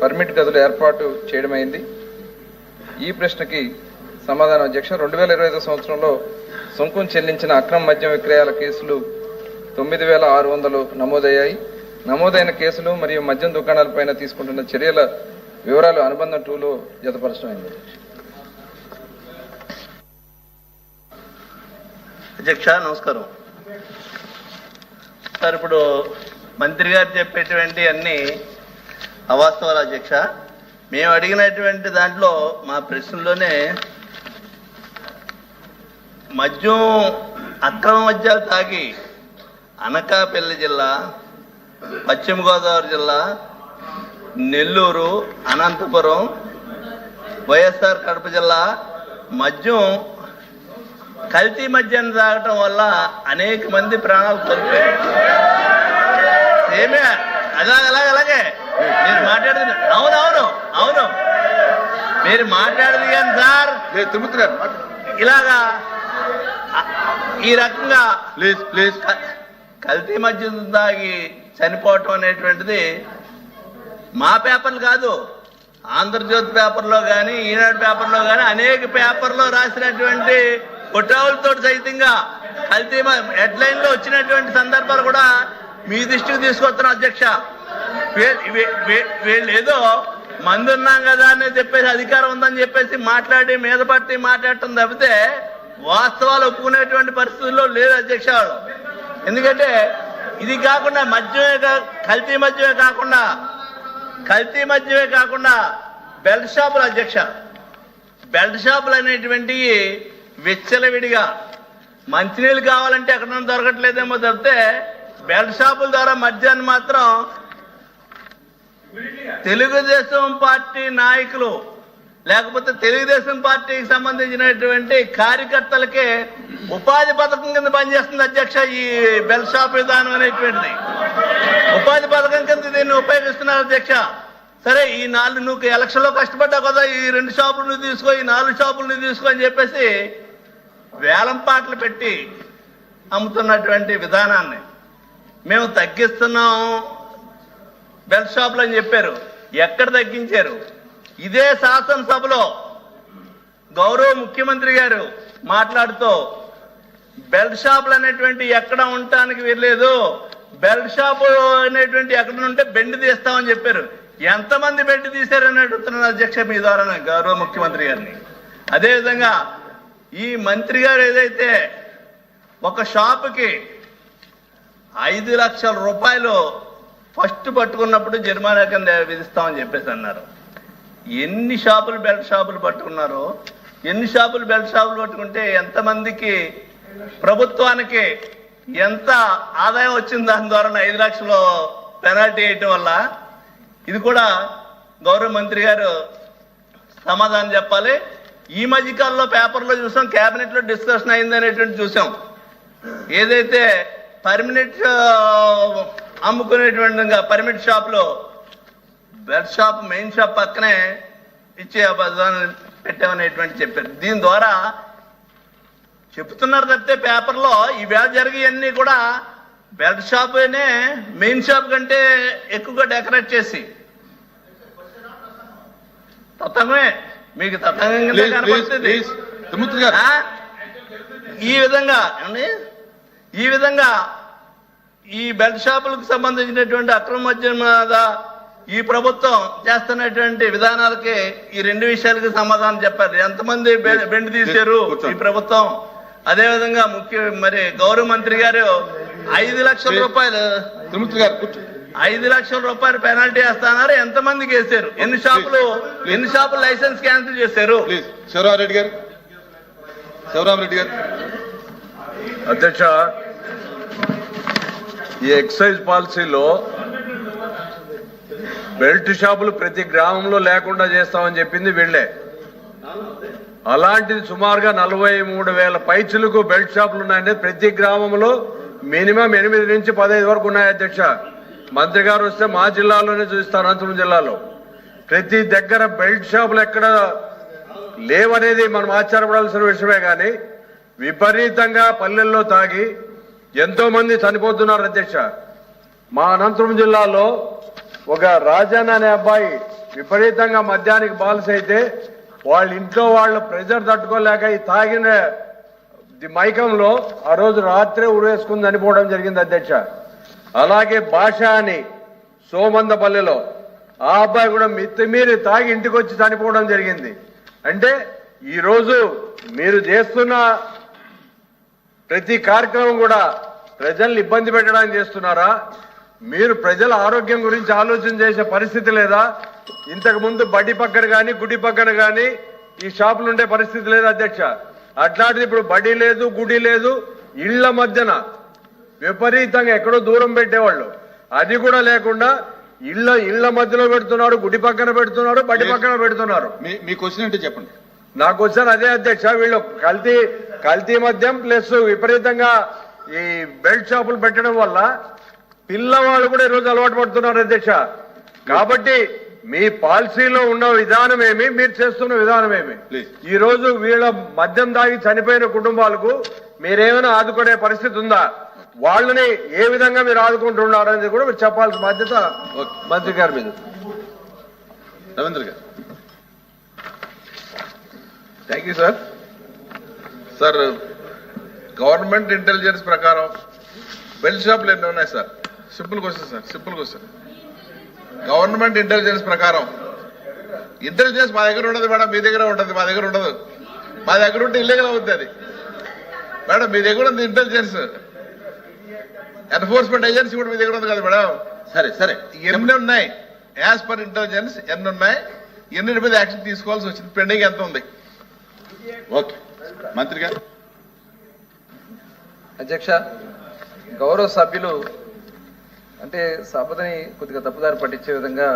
Permit గదులు ఏర్పాటు చేయడమైంది. ఈ ప్రశ్నకి సమాధానం అధ్యక్ష రెండు వేల ఇరవై ఐదు సంవత్సరంలో సుంకం చెల్లించిన అక్రమ మద్యం విక్రయాల కేసులు తొమ్మిది వేల ఆరు వందలు నమోదయ్యాయి. నమోదైన కేసులు మరియు మద్యం దుకాణాలపైన తీసుకుంటున్న చర్యల వివరాలు అనుబంధం టూలో జతపరచడమైంది అధ్యక్ష నమస్కారం. సార్ ఇప్పుడు మంత్రి గారు చెప్పేటువంటి అన్ని అవాస్తవాలు అధ్యక్ష మేము అడిగినటువంటి దాంట్లో మా ప్రశ్నలోనే మద్యం అక్రమ మద్యాలు తాగి అనకాపల్లి జిల్లా పశ్చిమ గోదావరి జిల్లా నెల్లూరు అనంతపురం వైఎస్ఆర్ కడప జిల్లా మద్యం కల్తీ మద్యాన్ని తాగటం వల్ల అనేక మంది ప్రాణాలు కోల్పోయారు. ఏమే? అలాగే అలాగే అలాగే. మీరు మాట్లాడేది అవును అవును అవును. మీరు మాట్లాడేది కానీ సార్? తిరుమతి గారు ఇలాగా ఈ రకంగా ప్లీజ్ ప్లీజ్. కల్తీ మద్యం తాగి చనిపోవటం అనేటువంటిది మా పేపర్లు కాదు. ఆంధ్రజ్యోతి పేపర్లో కానీ ఈనాడు పేపర్లో కానీ అనేక పేపర్లో రాసినటువంటి ఫోటోలతో సైతంగా కల్తీ హెడ్లైన్లో వచ్చినటువంటి సందర్భాలు కూడా మీ దృష్టికి తీసుకొస్తున్నాం అధ్యక్ష. వీళ్ళు ఏదో మందు ఉన్నాం కదా అని చెప్పేసి అధికారం ఉందని చెప్పేసి మాట్లాడి మీద పట్టి మాట్లాడటం తప్పితే వాస్తవాలు ఒప్పుకునేటువంటి పరిస్థితుల్లో లేదు అధ్యక్ష ఎందుకంటే ఇది కాకుండా మద్యమే కా- కల్తీ మద్యమే కాకుండా కల్తీ మద్యమే కాకుండా బెల్ట్ షాపుల అధ్యక్ష. బెల్ట్ షాపులు అనేటువంటివి విచ్చలవిడిగా మంచినీళ్ళు కావాలంటే ఎక్కడ దొరకట్లేదేమో తప్పితే బెల్ట్ షాపుల ద్వారా మద్యాన్ని మాత్రం తెలుగుదేశం పార్టీ నాయకులు లేకపోతే తెలుగుదేశం పార్టీకి సంబంధించినటువంటి కార్యకర్తలకే ఉపాధి పథకం కింద పనిచేస్తుంది అధ్యక్ష ఈ బెల్ షాప్ విధానం అనేటువంటిది. ఉపాధి పథకం కింద దీన్ని ఉపయోగిస్తున్నారు అధ్యక్ష. సరే ఈ నాలుగు నువ్వు ఎలక్షన్లో కష్టపడ్డావు కదా ఈ రెండు షాపులు నువ్వు తీసుకో ఈ నాలుగు షాపులు నువ్వు తీసుకో అని చెప్పేసి వేలం పాటలు పెట్టి అమ్ముతున్నటువంటి విధానాన్ని మేము తగ్గిస్తున్నాం. బెల్ షాపులు అని చెప్పారు. ఎక్కడ తగ్గించారు? ఇదే శాసనసభలో గౌరవ ముఖ్యమంత్రి గారు మాట్లాడుతూ బెల్ట్ షాపులు అనేటువంటి ఎక్కడ ఉండటానికి వీరలేదు బెల్ట్ షాప్ అనేటువంటి ఎక్కడ ఉంటే బెండ్ తీస్తామని చెప్పారు. ఎంతమంది బెండ్ తీశారని అడుగుతున్నాను అధ్యక్ష మీ ద్వారా గౌరవ ముఖ్యమంత్రి గారిని. అదేవిధంగా ఈ మంత్రి గారు ఏదైతే ఒక షాపుకి ఐదు లక్షల రూపాయలు ఫస్ట్ పట్టుకున్నప్పుడు జరిమానా కింద విధిస్తామని చెప్పేసి అన్నారు. ఎన్ని షాపులు బెల్ట్ షాపులు పట్టుకున్నారో ఎన్ని షాపులు బెల్ట్ షాపులు పట్టుకుంటే ఎంతమందికి ప్రభుత్వానికి ఎంత ఆదాయం వచ్చింది దాని ద్వారా ఐదు లక్షలు పెనాల్టీ వేయటం వల్ల? ఇది కూడా గౌరవ మంత్రి గారు సమాధానం చెప్పాలి. ఈ మధ్య కాలంలో పేపర్లో చూసాం క్యాబినెట్లో డిస్కషన్ అయింది అనేటువంటి చూసాం. ఏదైతే పర్మినెంట్ అమ్ముకునేటువంటి పర్మిట్ షాప్లో బెడ్ షాప్ మెయిన్ షాప్ పక్కనే ఇచ్చే పెట్టామనేటువంటి చెప్పారు. దీని ద్వారా చెప్తున్నారు తప్పితే పేపర్లో ఈవేళ జరిగేవన్నీ కూడా బెడ్ షాప్నే మెయిన్ షాప్ కంటే ఎక్కువగా డెకరేట్ చేసి. తతంగమే. మీకు తతంగంగా కనపడుతుంది? ఈ విధంగా? ఈ విధంగా ఈ బెల్ట్ షాపులకు సంబంధించినటువంటి అక్రమ మద్యం మీద ఈ ప్రభుత్వం చేస్తున్నటువంటి విధానాలకి ఈ రెండు విషయాలకి సమాధానం చెప్పారు. ఎంతమంది బెండ్ తీశారు. ఈ ప్రభుత్వం? అదే విధంగా ముఖ్య మరి గౌరవ మంత్రి గారు ఐదు లక్షల రూపాయలు తిరుమతి గారు కూర్చో. ఐదు లక్షల రూపాయలు పెనాల్టీ వేస్తున్నారు. ఎంతమందికి వేశారు? ఎన్ని షాపులు ఎన్ని షాపులు లైసెన్స్ క్యాన్సిల్ చేశారు? ప్లీజ్ శివరామరెడ్డి గారు. శివరామరెడ్డి గారు. అధ్యక్ష ఈ ఎక్సైజ్ పాలసీలో బెల్ట్ షాపులు ప్రతి గ్రామంలో లేకుండా చేస్తామని చెప్పింది వీళ్ళే. అలాంటిది సుమారుగా నలభై మూడు వేల పైచులకు బెల్ట్ షాపులు ఉన్నాయండి. ప్రతి గ్రామంలో మినిమం ఎనిమిది నుంచి పదహైదు వరకు ఉన్నాయి అధ్యక్ష. మంత్రి గారు వస్తే మా జిల్లాలోనే చూస్తారు అనంతపురం జిల్లాలో. ప్రతి దగ్గర బెల్ట్ షాపులు ఎక్కడ లేవనేది మనం ఆశ్చర్యపడాల్సిన విషయమే కానీ విపరీతంగా పల్లెల్లో తాగి ఎంతో మంది చనిపోతున్నారు అధ్యక్ష. మా అనంతపురం జిల్లాలో ఒక రాజన్ అనే అబ్బాయి విపరీతంగా మద్యానికి బాల్స్ అయితే వాళ్ళ ఇంట్లో వాళ్ళ ప్రెజర్ తట్టుకోలేక ఈ తాగిన మైకంలో ఆ రోజు రాత్రే ఉరేసుకుని చనిపోవడం జరిగింది అధ్యక్ష. అలాగే భాష అని సోమందపల్లిలో ఆ అబ్బాయి కూడా మిత్తిమీరి తాగి ఇంటికి వచ్చి చనిపోవడం జరిగింది. అంటే ఈరోజు మీరు చేస్తున్న ప్రతి కార్యక్రమం కూడా ప్రజల్ని ఇబ్బంది పెట్టడానికి చేస్తున్నారా? మీరు ప్రజల ఆరోగ్యం గురించి ఆలోచన చేసే పరిస్థితి లేదా? ఇంతకు ముందు బడి పక్కన కానీ గుడి పక్కన కానీ ఈ షాపులు ఉండే పరిస్థితి లేదు అధ్యక్ష. అట్లాంటిది ఇప్పుడు బడి లేదు గుడి లేదు ఇళ్ళ మధ్యన విపరీతంగా ఎక్కడో దూరం పెట్టేవాళ్ళు. అది కూడా లేకుండా ఇళ్ళ ఇళ్ళ మధ్యలో పెడుతున్నారు గుడి పక్కన పెడుతున్నారు బడి పక్కన పెడుతున్నారు. మీ మీ క్వశ్చన్ ఏంటో చెప్పండి. నాకు వచ్చాను అదే అధ్యక్ష వీళ్ళు కల్తీ కల్తీ మద్యం ప్లస్ విపరీతంగా ఈ బెల్ట్ షాపులు పెట్టడం వల్ల పిల్లవాళ్ళు కూడా ఈరోజు అలవాటు పడుతున్నారు అధ్యక్ష. కాబట్టి మీ పాలసీలో ఉన్న విధానం ఏమి? మీరు చేస్తున్న విధానం ఏమి. ఈ రోజు వీళ్ళ మద్యం దాగి చనిపోయిన కుటుంబాలకు మీరేమైనా ఆదుకునే పరిస్థితి ఉందా? వాళ్ళని ఏ విధంగా మీరు ఆదుకుంటున్నారు అనేది కూడా మీరు చెప్పాల్సిన బాధ్యత. మంత్రి గారి మీద. Ravindra garu. Thank you sir sir government intelligence ప్రకారం బెల్ట్ షాపులు ఎన్ని ఉన్నాయి sir? Simple question sir simple question. Government intelligence ప్రకారం ఇంటెలిజెన్స్ మా దగ్గర ఉండదు మేడం మీ దగ్గర ఉంటుంది మా దగ్గర ఉండదు. మా దగ్గర ఉంటే ఇల్లీగల్ అవుతుంది అది. మేడం మీ దగ్గర ఉంది ఇంటెలిజెన్స్. ఎన్ఫోర్స్మెంట్ ఏజెన్సీ కూడా మీ దగ్గర ఉంది కదా మేడం. సరే సరే. ఎన్ని ఉన్నాయి? యాజ్ పర్ ఇంటెలిజెన్స్ ఎన్ని ఉన్నాయి? ఎన్నిటి మీద యాక్షన్ తీసుకోవాల్సి వచ్చింది? పెండింగ్ ఎంత ఉంది? ఓకే. మంత్రి గారు అధ్యక్ష గౌరవ సభ్యులు అంటే సభని కొద్దిగా తప్పుదారి పట్టించే విధంగా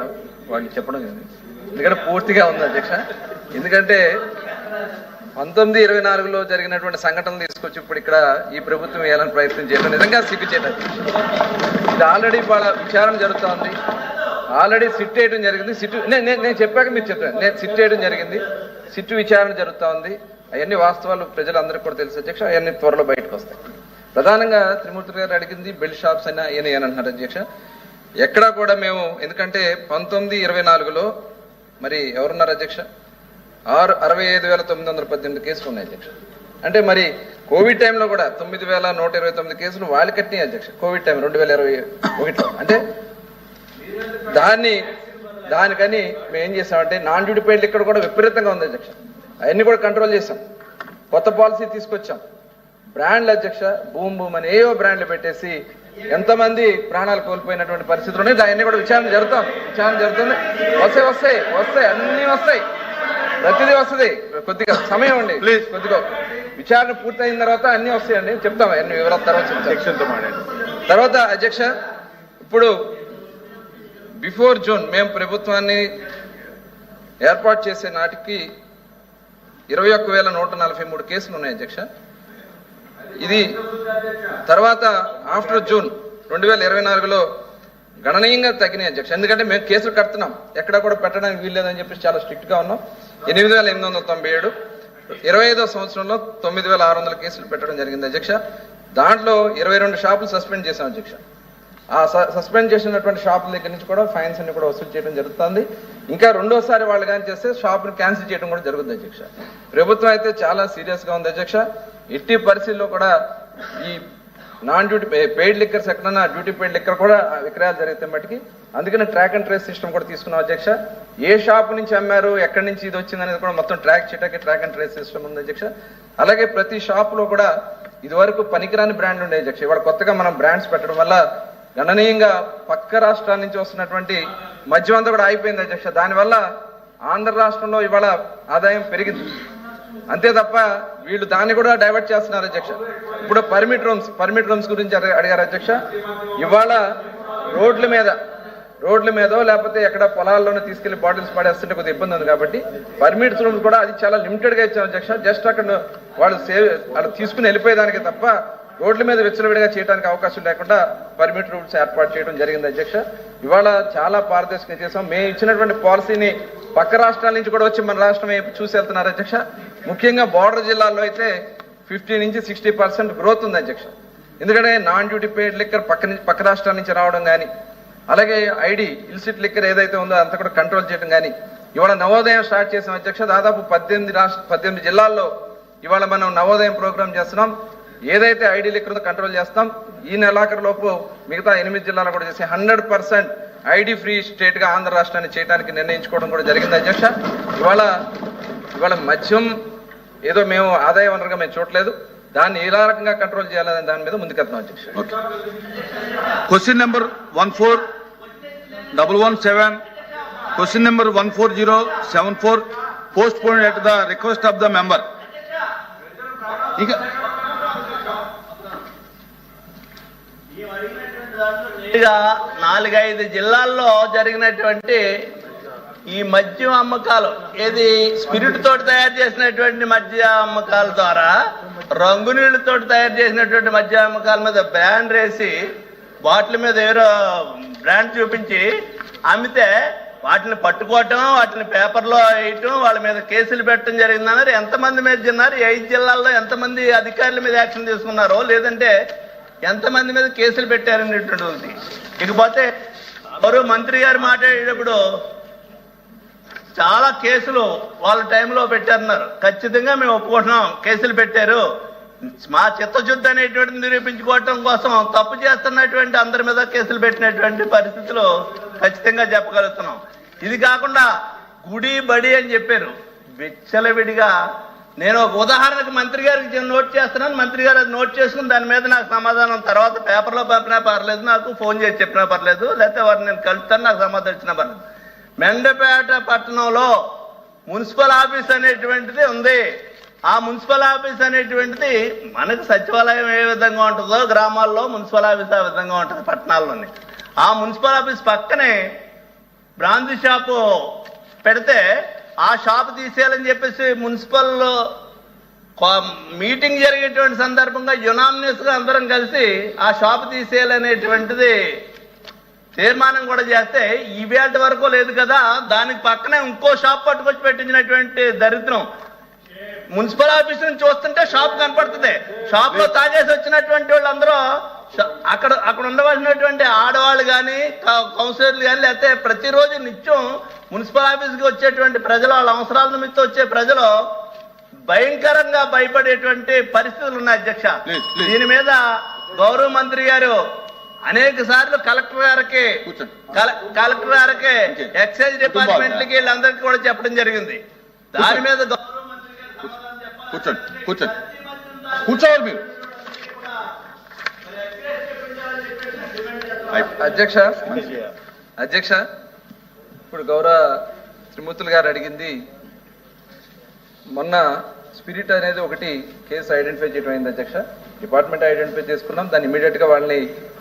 వాళ్ళు చెప్పడం ఎందుకంటే పూర్తిగా ఉంది అధ్యక్ష. ఎందుకంటే పంతొమ్మిది ఇరవై నాలుగులో జరిగినటువంటి సంఘటనలు తీసుకొచ్చి ఇప్పుడు ఇక్కడ ఈ ప్రభుత్వం వేయాలని ప్రయత్నం చేయడం నిజంగా సిగ్గుచేట. ఇది ఆల్రెడీ వాళ్ళ విచారణ జరుగుతూ ఉంది. ఆల్రెడీ సిట్ వేయడం జరిగింది. సిట్ నేను నేను- చెప్పాక మీరు చెప్పాను నేను సిట్ వేయడం జరిగింది. సిట్ విచారణ జరుగుతూ ఉంది. అవన్నీ వాస్తవాలు ప్రజలందరికీ కూడా తెలుసు అధ్యక్ష అవన్నీ త్వరలో బయటకు వస్తాయి. ప్రధానంగా త్రిమూర్తి గారు అడిగింది బెల్ట్ షాప్స్ అయినా ఏని అని అంటున్నారు అధ్యక్ష? ఎక్కడా కూడా మేము ఎందుకంటే పంతొమ్మిది ఇరవై నాలుగులో మరి ఎవరున్నారు అధ్యక్ష? ఆరు అరవై ఐదు వేల తొమ్మిది వందల పద్దెనిమిది కేసులు ఉన్నాయి అధ్యక్ష. అంటే మరి కోవిడ్ టైంలో కూడా తొమ్మిది వేల నూట ఇరవై తొమ్మిది కేసులు వాళ్ళు కట్టినాయి అధ్యక్ష. కోవిడ్ టైం రెండు వేల ఇరవై ఒకటిలో. అంటే దాన్ని దానికని మేము ఏం చేసామంటే నాన్ డ్యూటీ పెయిడ్ ఇక్కడ కూడా విపరీతంగా ఉంది అధ్యక్ష. అవన్నీ కూడా కంట్రోల్ చేసాం కొత్త పాలసీ తీసుకొచ్చాం. బ్రాండ్ల అధ్యక్ష బూమ్ బూమ్ అని ఏవో బ్రాండ్లు పెట్టేసి ఎంతమంది ప్రాణాలు కోల్పోయినటువంటి పరిస్థితులు ఉన్నాయి. అవన్నీ కూడా విచారణ జరుగుతాం విచారణ జరుగుతుంది వస్తాయి వస్తాయి వస్తాయి అన్ని వస్తాయి. ప్రతిదీ వస్తుంది. కొద్దిగా సమయం అండి ప్లీజ్ కొద్దిగా విచారణ పూర్తయిన తర్వాత అన్ని వస్తాయండి. చెప్తాం అన్ని వివరాల తర్వాత చెప్తాం. తర్వాత అధ్యక్ష ఇప్పుడు బిఫోర్ జూన్ మేము ప్రభుత్వాన్ని ఏర్పాటు చేసే నాటికి ఇరవై ఒక్క వేల నూట నలభై మూడు కేసులు ఉన్నాయి అధ్యక్ష. ఇది తర్వాత ఆఫ్టర్ జూన్ రెండు వేల ఇరవై నాలుగులో గణనీయంగా తగ్గినాయి అధ్యక్ష. ఎందుకంటే మేము కేసులు కడుతున్నాం. ఎక్కడ కూడా పెట్టడానికి వీల్లేదని చెప్పేసి చాలా స్ట్రిక్ట్గా ఉన్నాం. ఎనిమిది వేల ఎనిమిది వందల తొంభై ఏడు ఇరవై ఐదో సంవత్సరంలో తొమ్మిది వేల ఆరు వందల కేసులు పెట్టడం జరిగింది అధ్యక్ష. దాంట్లో ఇరవై రెండు షాపులు సస్పెండ్ చేశాం అధ్యక్ష. సస్పెండ్ చేసినటువంటి షాపుల దగ్గర నుంచి కూడా ఫైన్స్ అన్ని కూడా వసూలు చేయడం జరుగుతుంది. ఇంకా రెండోసారి వాళ్ళు కానీ చేస్తే షాపును క్యాన్సిల్ చేయడం కూడా జరుగుతుంది అధ్యక్ష. ప్రభుత్వం అయితే చాలా సీరియస్గా ఉంది అధ్యక్ష. ఎట్టి పరిస్థితుల్లో కూడా ఈ నాన్ డ్యూటీ పెయిడ్ లిక్కర్స్ ఎక్కడన్నా డ్యూటీ పెయిడ్ లిక్కర్ కూడా విక్రయాలు జరిగితే మటుకి అందుకని ట్రాక్ అండ్ ట్రేస్ సిస్టమ్ కూడా తీసుకున్నాం అధ్యక్ష. ఏ షాప్ నుంచి అమ్మారు ఎక్కడి నుంచి ఇది వచ్చింది అనేది కూడా మొత్తం ట్రాక్ చేయడానికి ట్రాక్ అండ్ ట్రేస్ సిస్టమ్ ఉంది అధ్యక్ష. అలాగే ప్రతి షాప్లో కూడా ఇదివరకు పనికిరాని బ్రాండ్ ఉండే అధ్యక్ష. ఇవాళ కొత్తగా మనం బ్రాండ్స్ పెట్టడం వల్ల గణనీయంగా పక్క రాష్ట్రాల నుంచి వస్తున్నటువంటి మద్యం అంతా కూడా ఆగిపోయింది అధ్యక్ష. దానివల్ల ఆంధ్ర రాష్ట్రంలో ఇవాళ ఆదాయం పెరిగింది. అంతే తప్ప వీళ్ళు దాన్ని కూడా డైవర్ట్ చేస్తున్నారు అధ్యక్ష. ఇప్పుడు పర్మిట్ రూమ్స్ పర్మిట్ రూమ్స్ గురించి అడిగారు అధ్యక్ష. ఇవాళ రోడ్ల మీద రోడ్ల మీదో లేకపోతే ఎక్కడ పొలాల్లోనే తీసుకెళ్ళి బాటిల్స్ పడేస్తుంటే కొద్దిగా ఇబ్బంది ఉంది కాబట్టి పర్మిట్స్ రూమ్స్ కూడా అది చాలా లిమిటెడ్గా ఇచ్చారు ఇచ్చాం అధ్యక్ష. జస్ట్ అక్కడ వాళ్ళు సేవ్ వాళ్ళు తీసుకుని వెళ్ళిపోయేదానికి తప్ప రోడ్ల మీద విచ్చలవిడిగా చేయడానికి అవకాశం లేకుండా పర్మిట్ రూల్స్ ఏర్పాటు చేయడం జరిగింది అధ్యక్ష. ఇవాళ చాలా పారదర్శకంగా చేసాం మేము ఇచ్చినటువంటి పాలసీని పక్క రాష్ట్రాల నుంచి కూడా వచ్చి మన రాష్ట్రం చూసి వెళ్తున్నారు అధ్యక్ష. ముఖ్యంగా బార్డర్ జిల్లాల్లో అయితే ఫిఫ్టీ నుంచి సిక్స్టీ పర్సెంట్ గ్రోత్ ఉంది అధ్యక్ష. ఎందుకంటే నాన్ డ్యూటీ పేడ్ లిక్కర్ పక్క నుంచి పక్క రాష్ట్రాల నుంచి రావడం కానీ అలాగే ఐడి ఇల్సిట్ లిక్కర్ ఏదైతే ఉందో అంతా కూడా కంట్రోల్ చేయడం కానీ ఇవాళ నవోదయం స్టార్ట్ చేసాం అధ్యక్ష. దాదాపు పద్దెనిమిది రాష్ట్ర పద్దెనిమిది జిల్లాల్లో ఇవాళ మనం నవోదయం ప్రోగ్రామ్ చేస్తున్నాం. ఏదైతే ఐడి లిక్కర్ కంట్రోల్ చేస్తాం. ఈ నెలాఖరు లోపు మిగతా ఎనిమిది జిల్లాలు కూడా చేసి హండ్రెడ్ పర్సెంట్ ఐడి ఫ్రీ స్టేట్గా ఆంధ్ర రాష్ట్రాన్ని చేయడానికి నిర్ణయించుకోవడం కూడా జరిగింది అధ్యక్ష. ఇవాళ ఇవాళ మద్యం ఏదో మేము ఆదాయ వనరుగా మేము చూడలేదు. దాన్ని ఎలా రకంగా కంట్రోల్ చేయాలనే దాని మీద ముందుకెళ్తున్నాం అధ్యక్ష. Question number one four double one seven. Question number one four zero seven four. Postpone at the request of the member. ఇంకా ఇక నాలుగైదు జిల్లాల్లో జరిగినటువంటి ఈ మద్యం అమ్మకాలు ఏది స్పిరిట్ తోటి తయారు చేసినటువంటి మద్య అమ్మకాల ద్వారా రంగు నీళ్ళతో తయారు చేసినటువంటి మద్య అమ్మకాల మీద బ్రాండ్ వేసి వాటి మీద ఏదో బ్రాండ్ చూపించి అమ్మితే వాటిని పట్టుకోవటం వాటిని పేపర్లో వేయటం వాళ్ళ మీద కేసులు పెట్టడం జరిగిందన్నారు. ఎంతమంది మీద తిన్నారు? ఐదు జిల్లాల్లో ఎంతమంది అధికారుల మీద యాక్షన్ తీసుకున్నారో లేదంటే ఎంతమంది మీద కేసులు పెట్టారనేటువంటిది ఇకపోతే ఎవరు మంత్రి గారు మాట్లాడేటప్పుడు చాలా కేసులు వాళ్ళ టైంలో పెట్టారన్నారు. ఖచ్చితంగా మేము ఒప్పుకుంటున్నాం. కేసులు పెట్టారు. మా చిత్తశుద్ధి అనేటువంటిది నిరూపించుకోవటం కోసం తప్పు చేస్తున్నటువంటి అందరి మీద కేసులు పెట్టినటువంటి పరిస్థితులు ఖచ్చితంగా చెప్పగలుగుతున్నాం. ఇది కాకుండా గుడి బడి అని చెప్పారు. విచ్చలవిడిగా నేను ఒక ఉదాహరణకు మంత్రి గారికి నోట్ చేస్తున్నాను. మంత్రి గారు అది నోట్ చేసుకుని దాని మీద నాకు సమాధానం తర్వాత పేపర్లో పంపినా పర్లేదు నాకు ఫోన్ చేసి చెప్పినా పర్లేదు లేకపోతే వారిని నేను కలుస్తాను నాకు సమాధానం ఇచ్చినా పర్లేదు. మెండపేట పట్టణంలో మున్సిపల్ ఆఫీస్ అనేటువంటిది ఉంది. ఆ మున్సిపల్ ఆఫీస్ అనేటువంటిది మనకు సచివాలయం ఏ విధంగా ఉంటుందో గ్రామాల్లో మున్సిపల్ ఆఫీస్ ఆ విధంగా ఉంటుంది పట్టణాల్లోని. ఆ మున్సిపల్ ఆఫీస్ పక్కనే బ్రాంతి షాపు పెడితే ఆ షాప్ తీసేయాలని చెప్పేసి మున్సిపల్లో మీటింగ్ జరిగేటువంటి సందర్భంగా యునామినస్గా అందరం కలిసి ఆ షాప్ తీసేయాలనేటువంటిది తీర్మానం కూడా చేస్తే ఈవేళ వరకు లేదు కదా దానికి పక్కనే ఇంకో షాప్ పట్టుకొచ్చి పెట్టించినటువంటి దరిద్రం. మున్సిపల్ ఆఫీస్ నుంచి చూస్తుంటే షాప్ కనపడుతుంది. షాప్లో తాగేసి వచ్చినటువంటి వాళ్ళందరూ అక్కడ అక్కడ ఉండవలసినటువంటి ఆడవాళ్ళు కానీ కౌన్సిలర్లు కానీ లేకపోతే ప్రతిరోజు నిత్యం మున్సిపల్ ఆఫీస్కి వచ్చేటువంటి ప్రజలు వాళ్ళ అవసరాల నిమిత్తం వచ్చే ప్రజలు భయంకరంగా భయపడేటువంటి పరిస్థితులు ఉన్నాయి అధ్యక్ష. దీని మీద గౌరవ మంత్రి గారు అనేక సార్లు కలెక్టర్ గారికి కలెక్టర్ గారికి. ఎక్సైజ్ డిపార్ట్మెంట్లకి వీళ్ళందరికీ కూడా చెప్పడం జరిగింది దాని మీద గౌరవ మంత్రి గారు సమాధానం చెప్పాలి. కూర్చోండి కూర్చోండి కూర్చోవాలి మీరు అధ్యక్ష. అధ్యక్ష ఇప్పుడు గౌరవ త్రిమూర్తులు గారు అడిగింది మొన్న స్పిరిట్ అనేది ఒకటి కేసు ఐడెంటిఫై చేయడం అయింది అధ్యక్ష. డిపార్ట్మెంట్ ఐడెంటిఫై చేసుకున్నాం దాన్ని ఇమీడియట్గా వాళ్ళని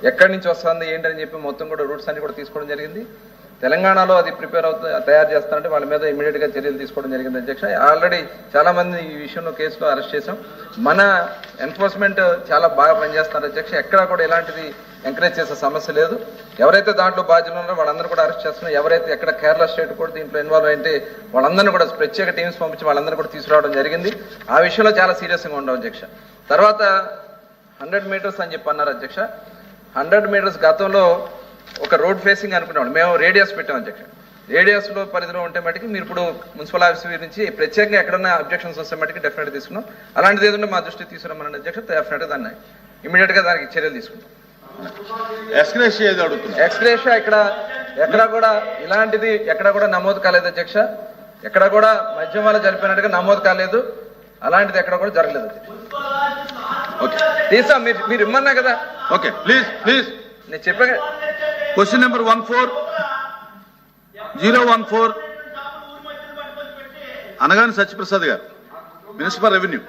ఎక్కడి నుంచి వస్తుంది ఏంటని చెప్పి మొత్తం కూడా రూట్స్ అన్ని కూడా తీసుకోవడం జరిగింది. తెలంగాణలో అది ప్రిపేర్ అవుతుంది తయారు చేస్తానంటే వాళ్ళ మీద ఇమీడియట్గా చర్యలు తీసుకోవడం జరిగింది అధ్యక్ష. ఆల్రెడీ చాలా మంది ఈ విషయంలో కేసులో అరెస్ట్ చేశాం. మన ఎన్ఫోర్స్మెంట్ చాలా బాగా పనిచేస్తున్నారు అధ్యక్ష. ఎక్కడా కూడా ఎలాంటిది ఎంకరేజ్ చేసే సమస్య లేదు. ఎవరైతే దాంట్లో బాధ్యులు ఉన్నారో వాళ్ళందరూ కూడా అరెస్ట్ చేస్తున్నారు. ఎవరైతే ఎక్కడ కేరళ స్టేట్ కూడా దీంట్లో ఇన్వాల్వ్ అయితే వాళ్ళందరినీ కూడా ప్రత్యేక టీమ్స్ పంపించి వాళ్ళందరూ కూడా తీసుకురావడం జరిగింది. ఆ విషయంలో చాలా సీరియస్గా ఉండవు అధ్యక్ష. తర్వాత హండ్రెడ్ మీటర్స్ అని చెప్పి అన్నారు అధ్యక్ష. హండ్రెడ్ మీటర్స్ గతంలో ఒక రోడ్ ఫేసింగ్ అనుకున్నాం మేము రేడియస్ పెట్టాం అధ్యక్ష. రేడియస్లో పరిధిలో ఉంటే మటుకు మీరు ఇప్పుడు మున్సిపల్ ఆఫీస్ నుంచి ప్రత్యేకంగా ఎక్కడన్నా అబ్జెక్షన్స్ వస్తే మటుకు డెఫినెట్ తీసుకున్నాం. అలాంటిది ఏదైనా మా దృష్టికి తీసుకురామని అధ్యక్ష. డెఫినెట్గా దాన్ని ఇమీడియట్గా దానికి చర్యలు తీసుకుంటాం. అడుగుతున్నా. ఎక్స్గ్రేషియా ఇక్కడ ఎక్కడ కూడా ఇలాంటిది ఎక్కడ కూడా నమోదు కాలేదు అధ్యక్ష. ఎక్కడ కూడా మద్యం వల్ల జరిపినట్టుగా నమోదు కాలేదు. అలాంటిది ఎక్కడ కూడా జరగలేదు ఓకే. తీసా మీరు మీరు ఇమ్మన్నా కదా. ఓకే. Please please. నేను చెప్పా. Question number one four. Zero one four. Anagani Satyaprasad garu minister revenue.